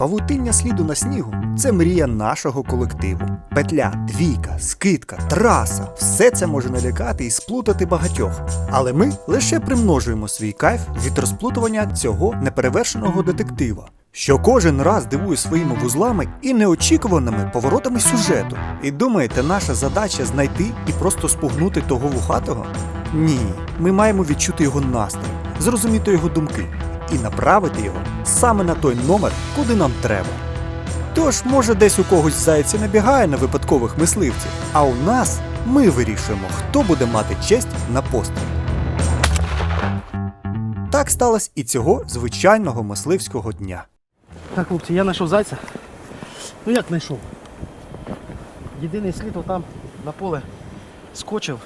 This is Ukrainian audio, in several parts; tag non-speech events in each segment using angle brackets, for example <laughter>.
Павутиння сліду на снігу це мрія нашого колективу. Петля, двійка, скидка, траса все це може налякати і сплутати багатьох. Але ми лише примножуємо свій кайф від розплутування цього неперевершеного детектива, що кожен раз дивує своїми вузлами і неочікуваними поворотами сюжету. І думаєте, наша задача знайти і просто спугнути того вухатого? Ні, ми маємо відчути його настрій, зрозуміти його думки і направити його саме на той номер, куди нам треба. Тож, може, десь у когось зайці набігає на випадкових мисливців, а у нас ми вирішуємо, хто буде мати честь на постріл. Так сталося і цього звичайного мисливського дня. Так, хлопці, я знайшов зайця. Ну як знайшов? Єдиний слід там на поле скочив,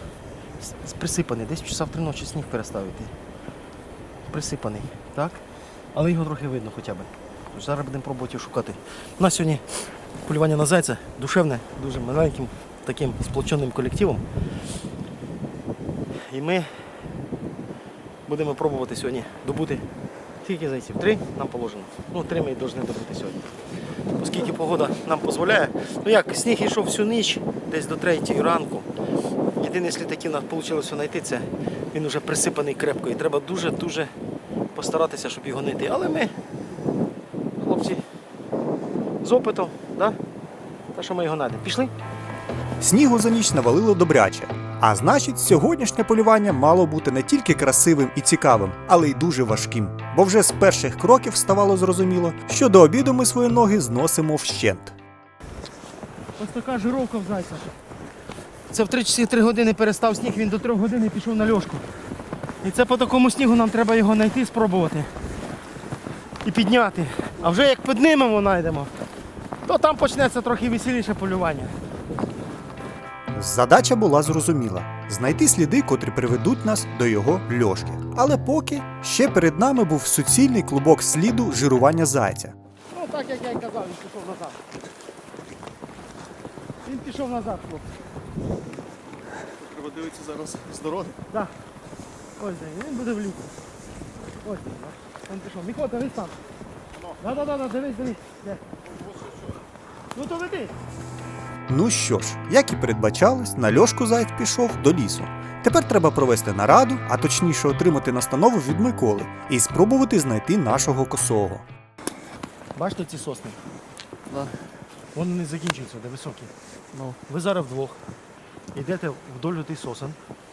присипаний. Десь часа в три ночі сніг перестав йти. Присипаний, так? Але його трохи видно хоча б. Зараз будемо пробувати шукати. У нас сьогодні полювання на зайця душевне, дуже маленьким таким сплоченим колективом. І ми будемо пробувати сьогодні добути Скільки зайців? Три нам положено. Ну, три ми повинні добути сьогодні. Оскільки погода нам дозволяє. Ну як, сніг йшов всю ніч, десь до третьої ранку. Єдиний слід, який у нас вийшло знайти, це він вже присипаний крепко. І треба дуже-дуже постаратися, щоб його знайти. Але ми, хлопці, з опитом, да? та що ми його знайдемо. Пішли? Снігу за ніч навалило добряче. А значить, сьогоднішнє полювання мало бути не тільки красивим і цікавим, але й дуже важким. Бо вже з перших кроків ставало зрозуміло, що до обіду ми свої ноги зносимо вщент. Ось така жировка в зайця. Це в 3 часи 3 години перестав сніг, він до 3 годин пішов на льошку. І це по такому снігу нам треба його знайти, спробувати. І підняти. А вже як піднимемо, знайдемо, то там почнеться трохи веселіше полювання. Задача була зрозуміла знайти сліди, котрі приведуть нас до його льошки. Але поки ще перед нами був суцільний клубок сліду жирування зайця. Ну так як я й казав, він пішов назад. Він пішов назад, хлопці. Треба дивитися зараз з дороги. Так. Ось де, він буде в ліку. Ось він, бач. Він пішов. Міхо, дивись там. Да, да, да, да, дивись, дивись. Де? Ну то веди. Ну що ж, як і передбачалось, на льошку заєць пішов до лісу. Тепер треба провести нараду, а точніше отримати настанову від Миколи і спробувати знайти нашого косого. Бачите ці сосни? Да. Вони не закінчуються, де високі. Ну, Ви зараз вдвох йдете вдоль тих сосен.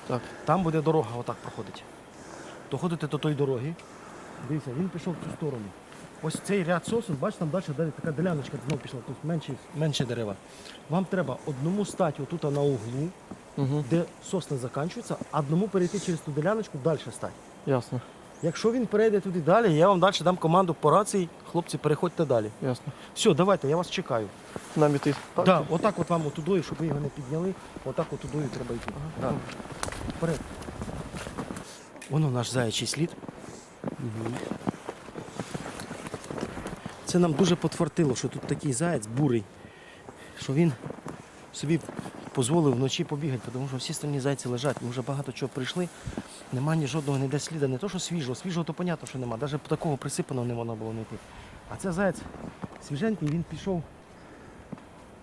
Так. Там буде дорога отак проходить. Доходите до тої дороги. Дивіться, він пішов в цю сторону. Ось цей ряд сосен, бачите, там далі, далі така деляночка знову пішла, тут менше менше дерева. Вам треба одному стати отут на углу, Угу. де сосни закінчуються, а одному перейти через ту деляночку далі стати. Ясно, Якщо він перейде туди далі, я вам далі дам команду по рації, хлопці, переходьте далі. ясно. Все, давайте, я вас чекаю. Нам іти. Так, да, отак от вам отудою, щоб ви його не підняли, отак отудою треба йти. Да. Вперед. Воно наш заячий слід. Це нам дуже потвортило, що тут такий заяць бурий, що він собі дозволив вночі побігати, тому що всі стороні зайці лежать. Ми вже багато чого прийшли. Нема ні жодного ніде сліда, не то, що свіжого, свіжого то понятно, що нема. Навіть такого присипаного не можна було знайти. А це заяць свіженький, він пішов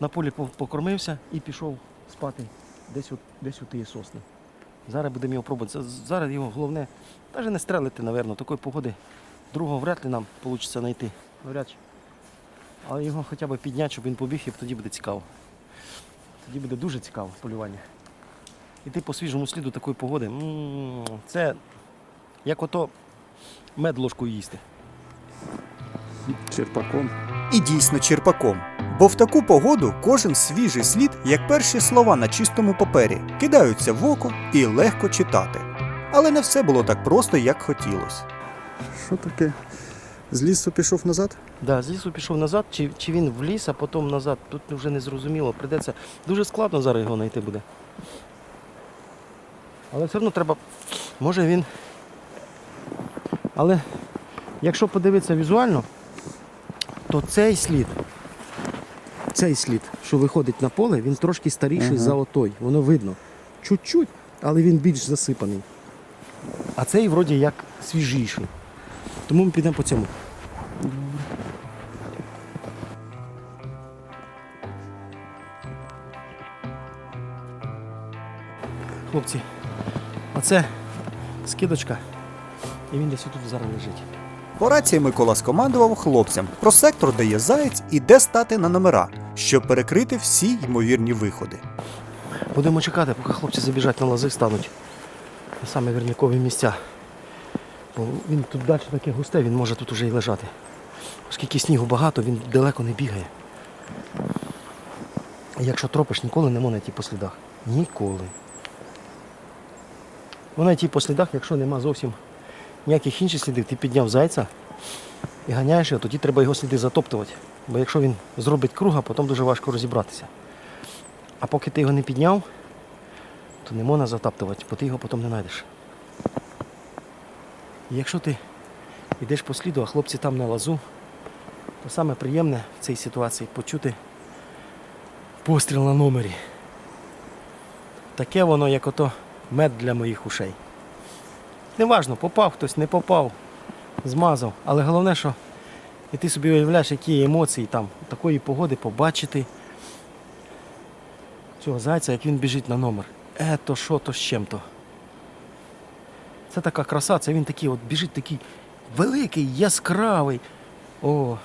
на полі покормився і пішов спати десь, от, десь у тієї сосни. Зараз будемо його пробувати. Зараз його головне, навіть не стрелити, напевно, такої погоди. Другого вряд ли нам вийде знайти. Навряд чи. Але його хоча б підняти, щоб він побіг, і тоді буде цікаво. Тоді буде дуже цікаво полювання. Іти по свіжому сліду такої погоди. м, Це як ото мед ложкою їсти. Черпаком. І дійсно черпаком. Бо в таку погоду кожен свіжий слід, як перші слова на чистому папері, кидаються в око і легко читати. Але не все було так просто, як хотілося. Що таке? З лісу пішов назад? Да, з лісу пішов назад, чи, чи він в ліс, а потім назад. Тут вже не зрозуміло. Придеться. Дуже складно зараз його знайти буде. Але все одно треба... Може він... Але якщо подивитися візуально, то цей слід, цей слід, що виходить на поле, він трошки старіший угу. за отой. Воно видно. Чуть-чуть, але він більш засипаний. А цей вроді як свіжіший. Тому ми підемо по цьому. Хлопці оце скидочка. І він десь тут зараз лежить. По рації Микола скомандував хлопцям про сектор, де є заєць, і де стати на номера, щоб перекрити всі ймовірні виходи. Будемо чекати, поки хлопці забіжать на лази, стануть на саме вірникові місця. Бо він тут далі таке густе, він може тут уже і лежати. Оскільки снігу багато, він далеко не бігає. І Якщо тропиш, ніколи не можна йти по слідах. Ніколи. Вона йти по слідах, якщо нема зовсім ніяких інших слідів, ти підняв зайця і ганяєш його, тоді треба його сліди затоптувати. Бо якщо він зробить круга, потім дуже важко розібратися. А поки ти його не підняв, то не можна затаптувати, бо ти його потім не знайдеш. І якщо ти йдеш по сліду, а хлопці там на лазу, то саме приємне в цій ситуації почути постріл на номері. Таке воно, як ото мед для моїх ушей. Неважно, попав хтось, не попав, змазав. Але головне, що і ти собі уявляєш, які емоції там такої погоди побачити цього зайця, як він біжить на номер. Е, то що, то з чим-то. Це така краса, це він такий, от біжить такий великий, яскравий. О.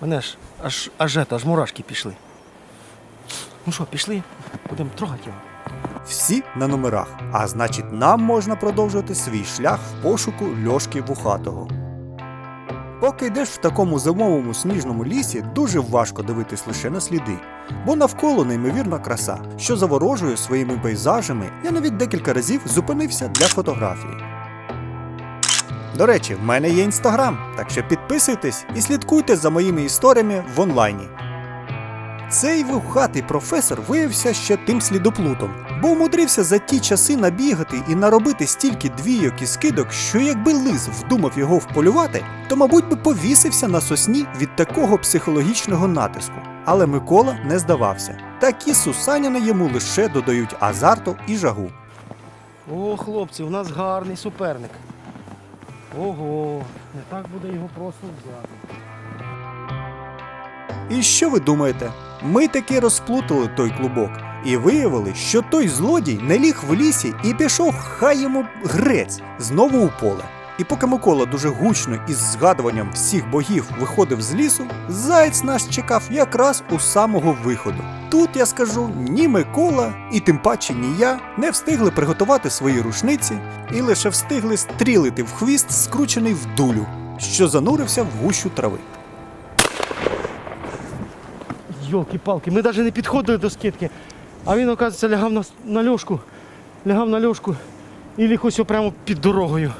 Мене ж аж аж, ето, аж мурашки пішли. Ну що, пішли? Будемо трогати його. Всі на номерах, а значить, нам можна продовжити свій шлях в пошуку льошки вухатого. Поки йдеш в такому зимовому сніжному лісі, дуже важко дивитись лише на сліди, бо навколо неймовірна краса, що заворожує своїми пейзажами. Я навіть декілька разів зупинився для фотографії. До речі, в мене є інстаграм, так що підписуйтесь і слідкуйте за моїми історіями в онлайні. Цей вухатий професор виявився ще тим слідоплутом, бо умудрився за ті часи набігати і наробити стільки двійок і скидок, що якби лис вдумав його вполювати, то, мабуть, би повісився на сосні від такого психологічного натиску. Але Микола не здавався. Такі сусаняни йому лише додають азарту і жагу. О, хлопці, у нас гарний суперник. Ого, не так буде його просто взяти. І що ви думаєте? Ми таки розплутали той клубок і виявили, що той злодій не ліг в лісі і пішов хай йому грець знову у поле. І поки Микола дуже гучно із згадуванням всіх богів виходив з лісу, заєць нас чекав якраз у самого виходу. Тут я скажу, ні Микола, і тим паче ні я не встигли приготувати свої рушниці і лише встигли стрілити в хвіст, скручений в дулю, що занурився в гущу трави. Йолки-палки, ми навіть не підходили до скидки. А він, оказується, лягав на, на льошку. Лягав на льошку і ліг ось прямо під дорогою.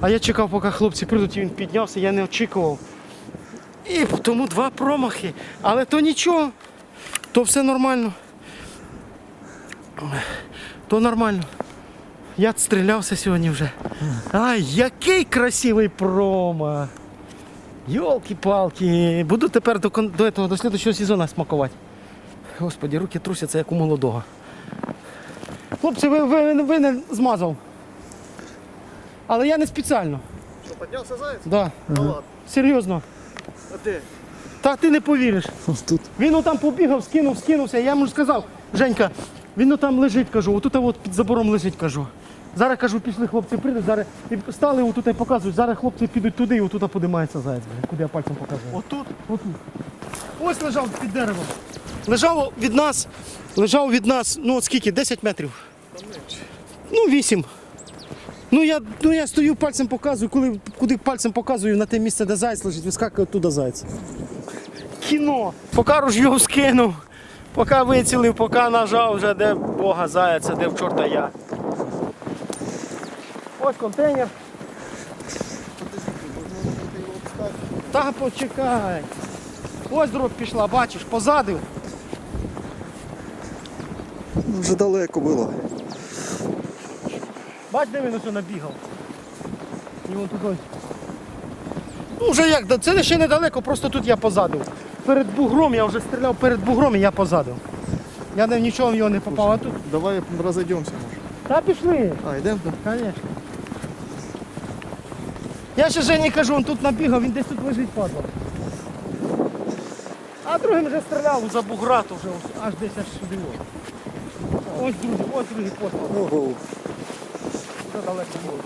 А я чекав, поки хлопці прийдуть, і він піднявся, я не очікував. І тому два промахи. Але то нічого, то все нормально. То нормально. Я стрілявся сьогодні вже. Ай, який красивий промах! Йолки-палки, буду тепер до, до, этого, до слідчого сезону смакувати. Господі, руки трусяться, як у молодого. Хлопці, ви, ви, ви не змазав. Але я не спеціально. Що, піднявся заяць? Да. Ну ладно. Серйозно. А де? Та ти не повіриш. Тут. Він там побігав, скинув, скинувся. Я йому ж сказав, Женька, він там лежить, кажу, отут от під забором лежить, кажу. Зараз кажу, пішли хлопці прийдуть, зараз і стали отут і показують, зараз хлопці підуть туди і отут подимається заяць, блін, куди я пальцем показую. Отут? Отут. Ось лежав під деревом. Лежав від нас, лежав від нас, ну от скільки, 10 метрів. Ну, 8. Ну я, ну я стою пальцем показую, коли куди пальцем показую на те місце, де заяць лежить, вискакує туди заяць. Кіно. Поки ружьо скинув, поки вицілив, поки нажав вже де Бога заяця, де в чорта я. Ось контейнер. Та почекай. Ось дроб пішла, бачиш, позаду. Вже далеко було. Бач, де він усе набігав. І вон тут. Ну вже як, це ще недалеко, просто тут я позаду. Перед бугром я вже стріляв перед бугром і я позаду. Я не, нічого в нього не попав, а тут. Давай розійдемося, може. Та пішли. А, йдемо? Конечно. Я ще Жені кажу, він тут набігав, він десь тут лежить падла. А другим вже стріляв за буграту вже ось, аж десь аж сюди. Ось другий, ось другий постріл. Ого. Вже далеко було.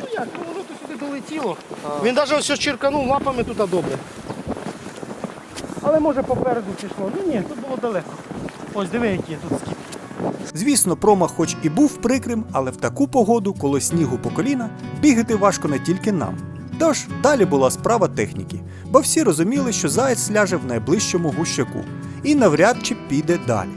Ну як, ну воно то сюди долетіло. Він навіть ось черканув лапами туди добре. Але може попереду пішло. Ну ні, тут було далеко. Ось диви, які тут скіп. Звісно, промах хоч і був прикрим, але в таку погоду, коли снігу по коліна, бігати важко не тільки нам. Тож далі була справа техніки, бо всі розуміли, що заєць ляже в найближчому гущаку і навряд чи піде далі.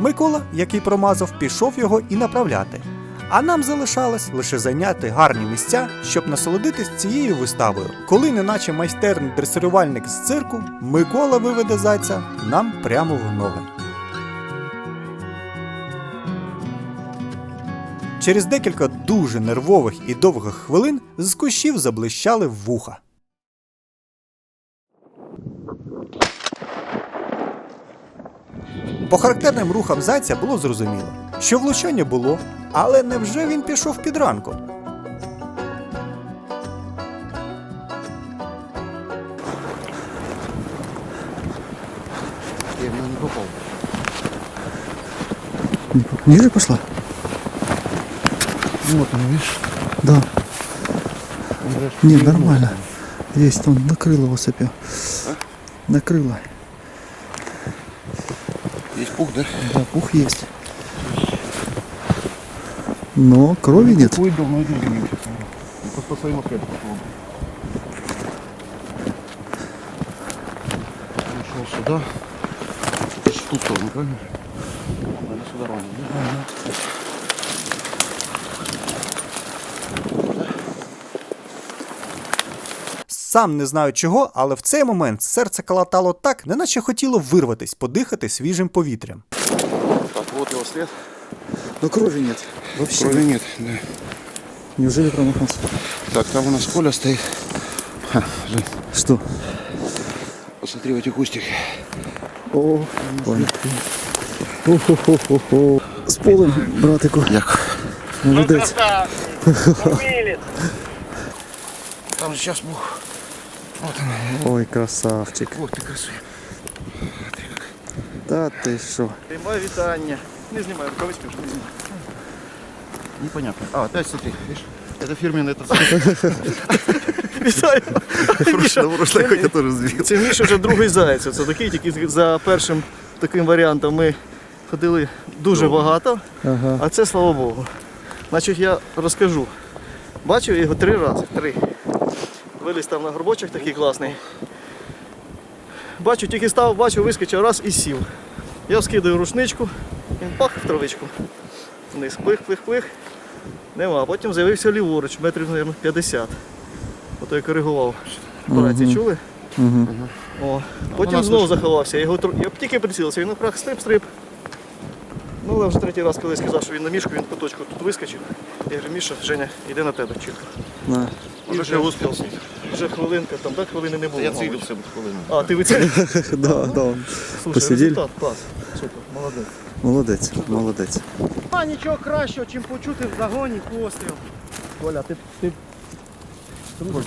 Микола, який промазав, пішов його і направляти. А нам залишалось лише зайняти гарні місця, щоб насолодитись цією виставою, коли, неначе майстерний дресирувальник з цирку, Микола виведе зайця нам прямо в ноги. Через декілька дуже нервових і довгих хвилин з кущів заблищали вуха. По характерним рухам зайця було зрозуміло, що влучання було, але невже він пішов під ранком? Ниже пошла? Вот он, видишь? Да. Не, нормально. Есть, он накрыло его сопел. А? Накрыло. Есть пух, да? Да, пух есть. Но крови ну, нет. Уйдем, но это не Просто своим опять Пришел сюда. Тут он, правильно? Наверное, сюда ровно. Да? Ага. Сам не знаю чого, але в цей момент серце калатало так, неначе хотіло вирватись, подихати свіжим повітрям. Так, вот его след. Но крови нет. Вообще. Крови нет, да. Неужели промахнулся? Так, там у нас Коля стоит. Ха, Жень, Что? посмотри в эти кустики. О, понял. О-хо-хо-хо-хо. З полем, братику. Як? Молодець. <laughs> Там же сейчас бух. Ой, красавчик. Ох ты красивый. Та ти що? Прямое витание. Не снимай, рукавички уже не снимай. Непонятно. А, опять смотри, видишь? Это фирменный этот. <laughs> Вітаю. На прошлой охоте тоже сбил. Це Міша вже другий заяць. Це такий, тільки за першим таким варіантом ми ходили дуже багато, Ага. а це слава Богу. Значить, я розкажу. Бачив його три рази. Три. Виліз там на горбочок такий класний. Бачу, тільки став, бачу, вискочив раз і сів. Я скидаю рушничку, він пах в травичку. Вниз, плих, плих, плих. Нема. Потім з'явився ліворуч, метрів, мабуть, 50. Ото я коригував. Операції чули? Угу. О, потім знову заховався. Я, його, я тільки прицілився, він напряг стрип-стрип. Ну, але вже третій раз, коли сказав, що він на мішку, він по точку тут вискочив. Я говорю, Міша, Женя, йди на тебе. На. І вже успів. Вже хвилинка, там, так, хвилини не було. Я целился бы хвилину. А, ти вицілив? <laughs> Да, да. Слушай, Посиділи? результат, клас. Супер, молодець. Молодець, молодець. А нічого кращого, чим почути в загоні постріл. Коля, ти, ти,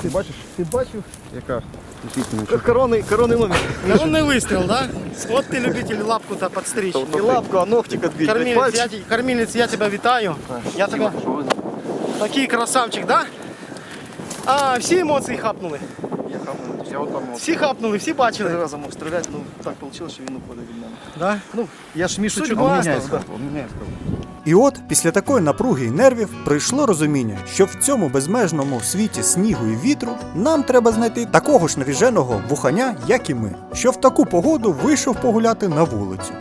ти бачиш? Ти бачив? Яка? Коронний, коронний номер. Коронний вистріл, да? От ти любитель лапку та підстричь. Не лапку, а ногтик відбити. Кормилець, я, Пальчик. те- я тебе вітаю. Я тебе такий красавчик, да? А, всі емоції хапнули. Я хапнув. Я от там. Всі хапнули, всі Три бачили. рази мог стріляти, ну так вийшло, що він уходив від мене. Да? Ну, я ж Мішу чуть Судьба. он меняет. І от після такої напруги і нервів прийшло розуміння, що в цьому безмежному світі снігу і вітру нам треба знайти такого ж навіженого вуханя, як і ми, що в таку погоду вийшов погуляти на вулицю.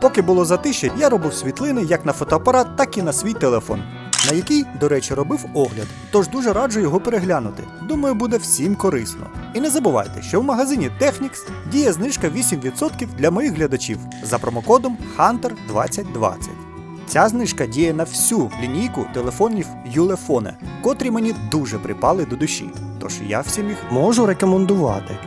Поки було затище, я робив світлини як на фотоапарат, так і на свій телефон, на який, до речі, робив огляд, тож дуже раджу його переглянути. Думаю, буде всім корисно. І не забувайте, що в магазині Technics діє знижка 8% для моїх глядачів за промокодом HUNTER2020. Ця знижка діє на всю лінійку телефонів Юлефоне, котрі мені дуже припали до душі. Тож я всім їх можу рекомендувати.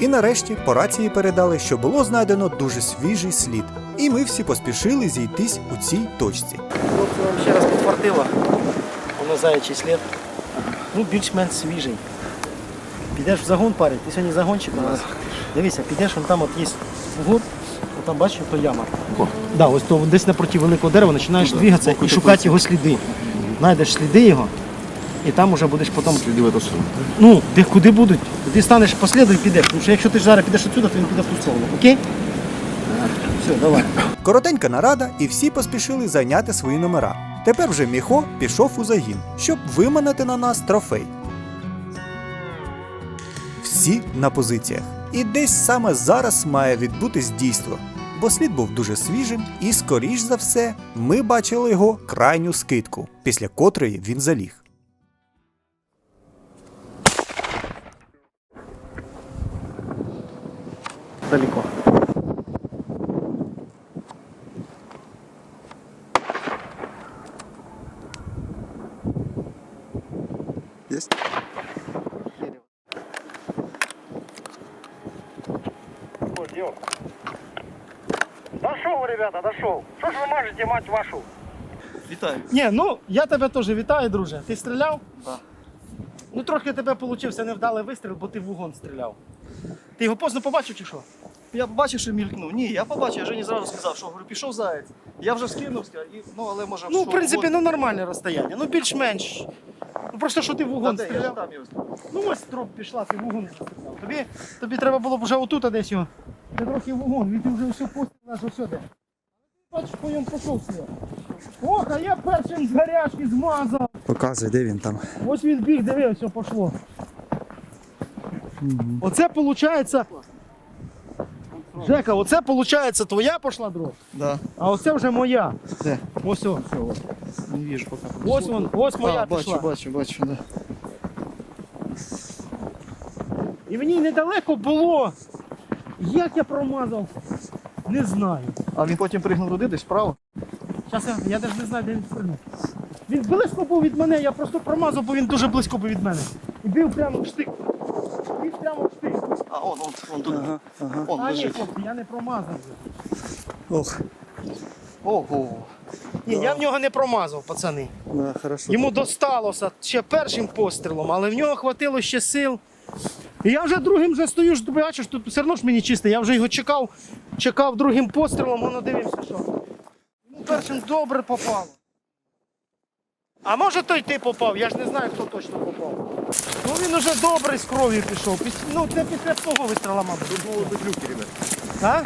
І нарешті по рації передали, що було знайдено дуже свіжий слід, і ми всі поспішили зійтись у цій точці. Ще раз підфартило. Заячий слід. Ну, більш-менш свіжий. Підеш в загон парень, ти сьогодні загончик у нас. Дивися, підеш, вон там от є от там бачиш, то яма. Да, ось то десь напроти великого дерева починаєш двигатися і шукати його сліди. Знайдеш сліди його, і там уже будеш потім. Сліди в. Ну, де куди будуть, ти станеш послідом і підеш. Тому що якщо ти ж зараз підеш отсюди, то він піде в ту сторону. Окей? Все, давай. Коротенька нарада, і всі поспішили зайняти свої номера. Тепер вже Міхо пішов у загін, щоб виманити на нас трофей. Всі на позиціях. І десь саме зараз має відбутись дійство, бо слід був дуже свіжим, і, скоріш за все, ми бачили його крайню скидку, після котрої він заліг. Далеко. Єсть? Дошел, ребята, дошел. Что ж вы можете, мать вашу? Вітаю. Ні, ну я тебе теж вітаю, друже. Ти стріляв? Так. Ну трохи тебе получився невдалий вистріл, бо ти в вугон стріляв. Ти його поздно побачив чи що? Я побачив, що мількнув. Ні, я побачив, я Жені зразу сказав, що говорю, пішов заєць. Я вже скинувся, і, ну але може. Ну, в що принципі, вгодно. ну нормальне розстояння. Ну більш-менш. Просто що ти вугон стріляв. там його. Ну ось троп пішла, ти вугон застріляв. Тобі, тобі треба було б вже отут а десь його. Ти трохи в вугон, він ти вже все постріл наш усюди. Бачиш, по ньому пішов слід. Ох, а я першим з гарячки змазав. Показуй, де він там. Ось він біг, диви, все пішло. Оце виходить. Жека, оце виходить твоя пішла дров, Да. а оце вже моя. Де? Ось о. Не вижу поки. Ось вон, ось моя а, бачу, пішла. бачу, бачу, да. І ній недалеко було. Як я промазав, не знаю. А він потім пригнув туди, десь вправо. Зараз я, я навіть не знаю, де він стрільнув. Він близько був від мене, я просто промазав, бо він дуже близько був від мене. І бив прямо в штик. Прямо в штик. А, он, он, он тут. Он А ні, лежить. хлопці, я не промазав. Ох, Ого. Ні, я в нього не промазав, пацани. да, хорошо. Йому досталося ще першим пострілом, але в нього хватило ще сил. І я вже другим вже стою, ж бачиш, тут все одно ж мені чисте. Я вже його чекав, чекав другим пострілом, воно дивився, що. Йому першим добре попало. А може той ти попав, я ж не знаю, хто точно попав. Ну він уже добре з кров'ю пішов. Піс... Ну це після того вистріла, мабуть. Тут можуть бути люки, ребят. А?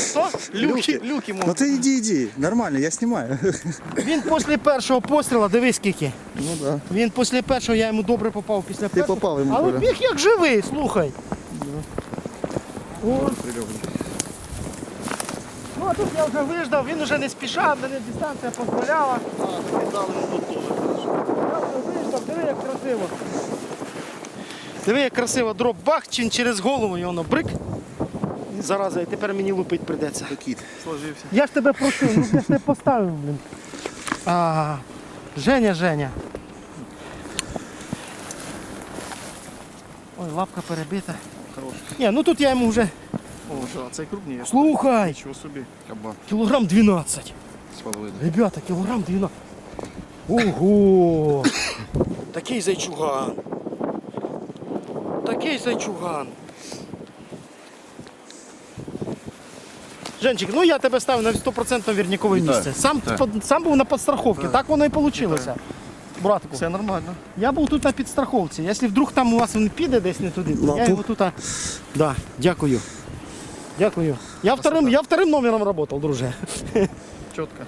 Що? Люки, люки Ну можуть. ти йди, йди, нормально, я знімаю. <laughs> Він після першого пострілу, дивись скільки. Ну да. Він після першого я йому добре попав після Ти першого. попав йому, Але Коля. біг як живий, слухай. О. Ну а тут я вже виждав, він вже не спішав, мене дистанція дозволяла. А, так і дали йому тут теж. Я вже виждав, диви як красиво. Диви, як красиво, дроп бах, чин через голову і воно брик. І Зараза, і тепер мені лупить прийдеться. Кіт. Сложився. Я ж тебе просив, ну я ж не поставив, блін. А, Женя, Женя. Ой, лапка перебита. Хороший. Ні, ну тут я йому вже. О, що, а цей крупніє. Слухай! Нічого собі. Кабан Кілограм 12. з половиною. Ребята, кілограм 12. Ого! Такий зайчуган. Такий зайчуган. Женчик, ну я тебе ставив на 100% вірнікове місце. Сам, Так. под- сам був на підстраховці, так воно і вийшло. Братику, Все нормально. я був тут на підстраховці. Якщо вдруг там у вас він піде десь не туди, то я Лапу. його тут. Да, дякую. Дякую. Я вторим, я вторим номером працював, друже. Чітко.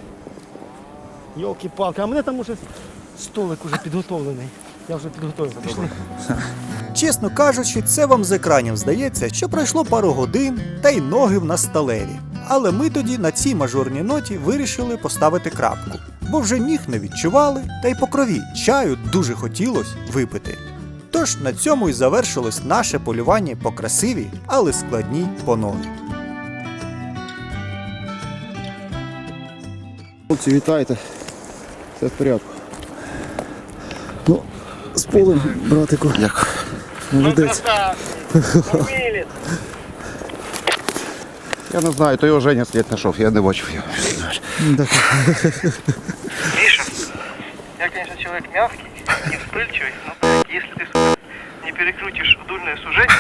Йолки-палки, а мене там уже столик уже підготовлений. Я вже підготовив. Пішли. Чесно кажучи, це вам з екранів здається, що пройшло пару годин та й ноги в нас сталеві. Але ми тоді на цій мажорній ноті вирішили поставити крапку, бо вже ніг не відчували, та й по крові чаю дуже хотілося випити. Тож на цьому і завершилось наше полювання по красивій, але складній понові. Хлопці, вітайте. Все в порядку Ну, з полем, братику. Дякую. Молодець. Умелец. Я не знаю, то його Женя слід знайшов, я не бачив його. Так. Миша, я, конечно, человек мягкий, не вспыльчивый, но, блядь, если ты сука, не перекрутишь дульное сужение,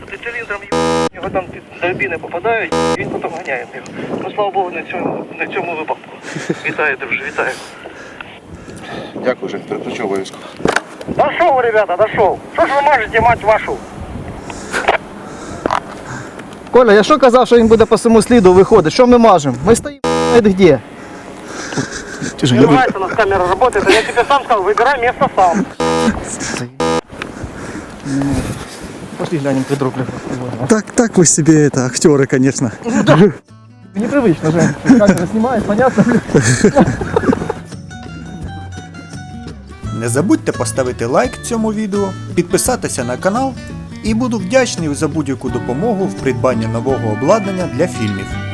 то ти циліндром їб- його там під дробіни попадають, і він потім ганяє його. Ну, слава Богу, на цьому, на цьому випадку. Вітаю, друже, вітаю. Дякую, Жень, переключу обов'язково. Дошел, ребята, дошел. Что ж вы мажете, мать вашу? Коля, я що казав, що він буде по самому сліду виходить? Що ми мажемо? Ми стоїмо знаєте де. Не нравится, у нас камера работает, а я тебе сам сказал, выбирай место сам. Пошли глянемо підрук. Так, так вы себе это, актеры, конечно. Непривично, Жень. Камера знімає, понятно, блін. Не забудьте поставити лайк цьому відео, підписатися на канал і буду вдячний за будь-яку допомогу в придбанні нового обладнання для фільмів.